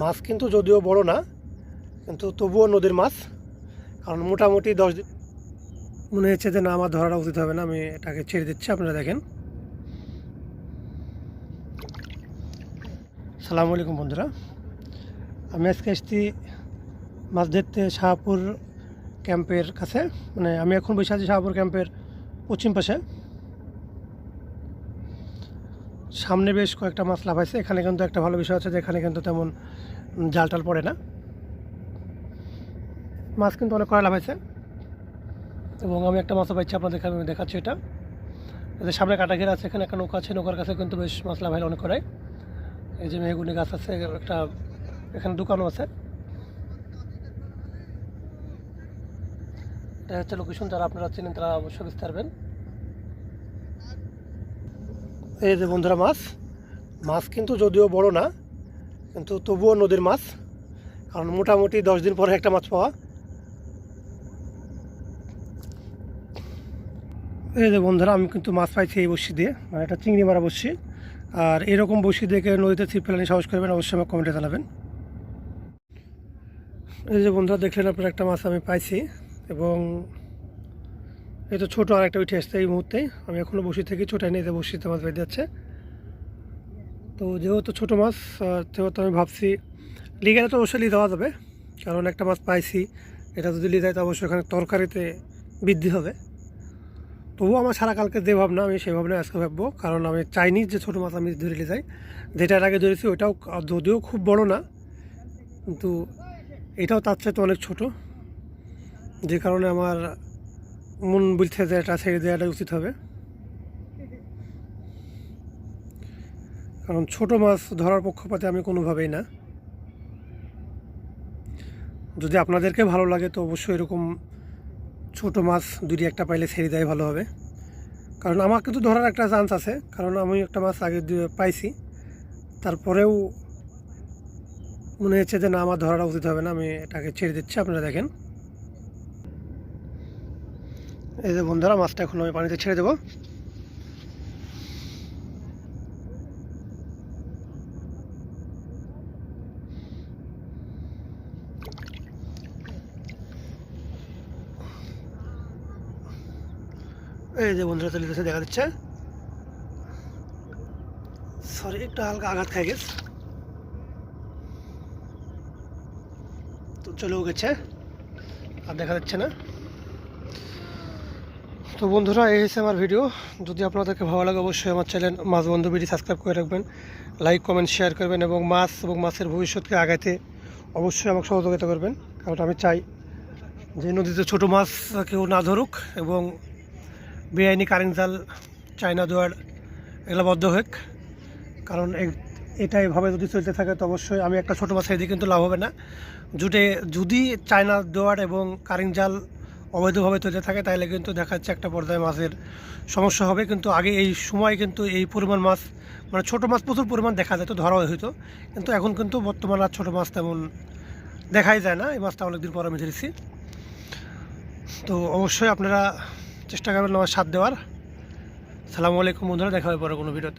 মাছ কিন্তু যদিও বড় না, কিন্তু তবুও নদীর মাছ। কারণ মোটামুটি দশ দিন মনে হচ্ছে যে না, আমার ধরাটা উচিত হবে না, আমি এটাকে ছেড়ে দিচ্ছি, আপনারা দেখেন। সালাম আলাইকুম বন্ধুরা। আমি আজকে এসছি মাছ ধরতে শাহপুর ক্যাম্পের কাছে। মানে আমি এখন বসে আছি শাহপুর ক্যাম্পের পশ্চিম পাশে। সামনে বেশ কয়েকটা মাছ লাফাইছে। এখানে কিন্তু একটা ভালো বিষয় আছে যে এখানে কিন্তু তেমন উম, জাল টাল পড়ে না। মাছ কিন্তু অনেক কড়া লাফাইছে। এবং আমি একটা মাছও পাইছি আপনাদেরকে আমি দেখাচ্ছি এটা। এদের সামনে কাটা ঘেরা আছে এখানে একটা নৌকা আছে নৌকার কাছে কিন্তু বেশ মাছ লাফাইলে অনেক কড়াই এই যে মেহগুনি গাছ আছে একটা এখানে দোকানও আছে। এটা হচ্ছে লোকেশন যারা আপনারা চিনেন তারা অবশ্যই বুঝতে পারবেন। এই যে বন্ধুরা মাছ মাছ কিন্তু যদিও বড় না, কিন্তু তবুও নদীর মাছ, কারণ মোটামুটি দশ দিন পরে একটা মাছ পাওয়া। এই যে বন্ধুরা, আমি কিন্তু মাছ পাইছি এই বসি দিয়ে মানে এটা চিংড়ি মারা বসি আর এরকম বসি কেউ নদীতে ছিপ ফেলানি সাহস করবেন, অবশ্যই আমার কমেন্টে জানাবেন। এই যে বন্ধুরা, দেখলেন আপনার একটা মাছ আমি পাইছি, এবং এই তো ছোটো আর একটা উঠে আসছে এই মুহূর্তে আমি এখনও বসি থেকে, ছোটো এনে যে বসিতে মাছ বেঁধে যাচ্ছে। তো যেহেতু ছোটো মাছ সেহেতু আমি ভাবছি লিগেলে তো অবশ্যই দেওয়া যাবে, কারণ একটা মাছ পাইছি, এটা যদি লিয়ে যায় তো অবশ্যই এখানে তরকারিতে বৃদ্ধি হবে। তবুও আমার সারা কালকে যে ভাবনা, আমি সেই ভাবনায় আজকে ভাববো, কারণ আমি চাইনি যে ছোটো মাছ আমি ধরে নিয়ে যাই। যেটা এর আগে ধরেছি, ওটাও যদিও খুব বড় না, কিন্তু এটাও তার চাইতে অনেক ছোট। যে কারণে আমার মন বলছে যে এটা ছেড়ে দেওয়াটা উচিত হবে। কারণ ছোট মাছ ধরার পক্ষপাতে আমি কোনোভাবেই না। যদি আপনাদেরকে ভালো লাগে তো অবশ্যই এরকম ছোট মাছ দুটি একটা পাইলে ছেড়ে দেয় ভালো হবে। কারণ আমাকে তো ধরার একটা চান্স আছে। কারণ আমি একটা মাছ আগে পাইছি। তারপরেও মনে হচ্ছে যে না, আমার ধরাটা উচিত হবে না। আমি এটাকে ছেড়ে দিচ্ছি, আপনারা দেখেন। এই যে বন্ধুরা, মাছটা এখন আমি পানিতে ছেড়ে দেবো। এই যে বন্ধুরা, চলে দেখা যাচ্ছে সরি একটু হালকা আঘাত খাই গেছে তো চলেও গেছে আর দেখা যাচ্ছে না। তো বন্ধুরা, এই হচ্ছে আমার ভিডিও যদি আপনাদেরকে ভালো লাগে, অবশ্যই আমার চ্যানেল মাছ বন্ধু ভিডিও সাবস্ক্রাইব করে রাখবেন। লাইক কমেন্ট শেয়ার করবেন এবং মাছ এবং মাছের ভবিষ্যৎকে আগাইতে অবশ্যই আমাকে সহযোগিতা করবেন। কারণ আমি চাই যে নদীতে ছোটো মাছ কেউ না ধরুক এবং বেআইনি কারেন্ট জাল, চায়না দোয়ার এগুলো বদ্ধ হোক। কারণ এটা এভাবে যদি চলতে থাকে, তো অবশ্যই আমি একটা ছোটো মাছ এদিকে কিন্তু লাভ হবে না। জুটে যদি চায়না দোয়ার এবং কারেন্ট জাল অবৈধভাবে চলতে থাকে, তাহলে কিন্তু দেখা যাচ্ছে একটা পর্যায়ে মাছের সমস্যা হবে। কিন্তু আগে এই সময় কিন্তু এই পরিমাণ মাছ মানে ছোটো মাছ প্রচুর পরিমাণ দেখা যেত ধরা হইতো। কিন্তু এখন কিন্তু বর্তমান আর ছোটো মাছ তেমন দেখাই যায় না। এই মাছটা অনেকদিন পর আমি ধরেছি। তো অবশ্যই আপনারা চেষ্টা করবেন আমার সাথ দেওয়ার। সালামু আলাইকুম বন্ধুরা, দেখা হবে পরে কোনো ভিডিওতে।